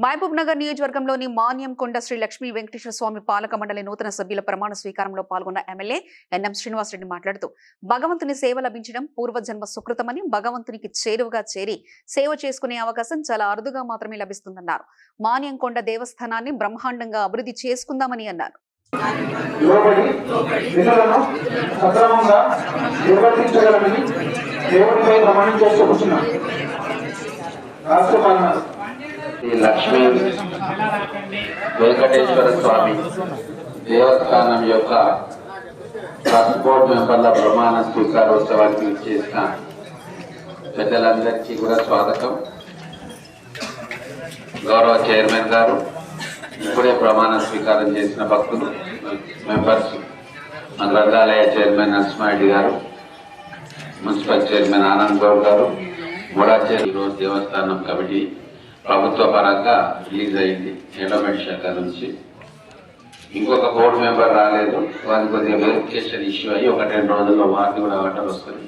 మహబూబ్ నగర్ నియోజకవర్గంలోని మాన్యం కొండ శ్రీ లక్ష్మీ వెంకటేశ్వర స్వామి పాలక మండలి నూతన సభ్యుల ప్రమాణ స్వీకారంలో పాల్గొన్న ఎమ్మెల్యే ఎన్ఎం శ్రీనివాసరెడ్డి మాట్లాడుతూ భగవంతుని సేవ లభించడం పూర్వజన్మ సుకృతమని భగవంతునికి చేరువగా చేరి సేవ చేసుకునే అవకాశం చాలా అరుదుగా మాత్రమే లభిస్తుందన్నారు. మాన్యం కొండ దేవస్థానాన్ని బ్రహ్మాండంగా అభివృద్ధి చేసుకుందామని అన్నారు. రాష్ట్ర పాలన శ్రీ లక్ష్మీ వెంకటేశ్వర స్వామి దేవస్థానం యొక్క ట్రస్ట్ బోర్డు మెంబర్ల ప్రమాణ స్వీకారోత్సవానికి చేసిన పెద్దలందరికీ కూడా స్వాగతం. గౌరవ చైర్మన్ గారు ఇప్పుడే ప్రమాణ స్వీకారం చేసిన భక్తులు మెంబర్స్ మన గ్రంథాలయ చైర్మన్ నరసింహారెడ్డి గారు మున్సిపల్ చైర్మన్ ఆనంద్ గౌడ్ గారు మూడాచేరి ఈరోజు దేవస్థానం కమిటీ ప్రభుత్వ పరంగా రిలీజ్ అయింది ఎండోమెంట్ శాఖ నుంచి. ఇంకొక బోర్డు మెంబర్ రాలేదు. వారికి కొద్దిగా వెరిఫికేషన్ ఇష్యూ అయ్యి ఒక రెండు రోజుల్లో వారిని కూడా ఆర్డర్ వస్తుంది.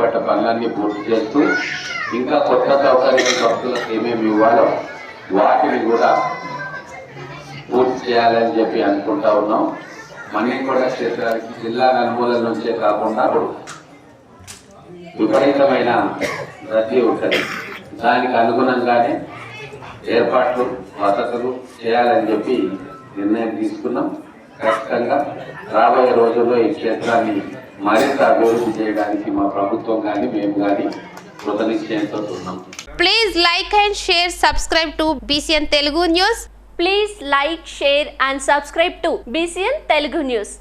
బట్ట పనులన్నీ పూర్తి చేస్తూ ఇంకా కొత్త సౌకర్యాలు భక్తులకు ఏమేమి ఇవ్వాలో వాటిని కూడా పూర్తి చేయాలని చెప్పి అనుకుంటా ఉన్నాం. మణికొండ క్షేత్రానికి జిల్లా నలుమూలల నుంచే కాకుండా విపరీతమైన రద్దీ ఉంటుంది. దానికి అనుగుణంగానే ఏర్పాట్లు వసతులు చేయాలని చెప్పి నిర్ణయం తీసుకున్నాం. ఖచ్చితంగా రాబోయే రోజుల్లో ఈ క్షేత్రాన్ని మరింత అభివృద్ధి చేయడానికి మా ప్రభుత్వం కానీ మేము కానీ కృతనిశ్చయంతో ఉన్నాం. Please like and share subscribe to BCN Telugu news please like share and subscribe to BCN Telugu news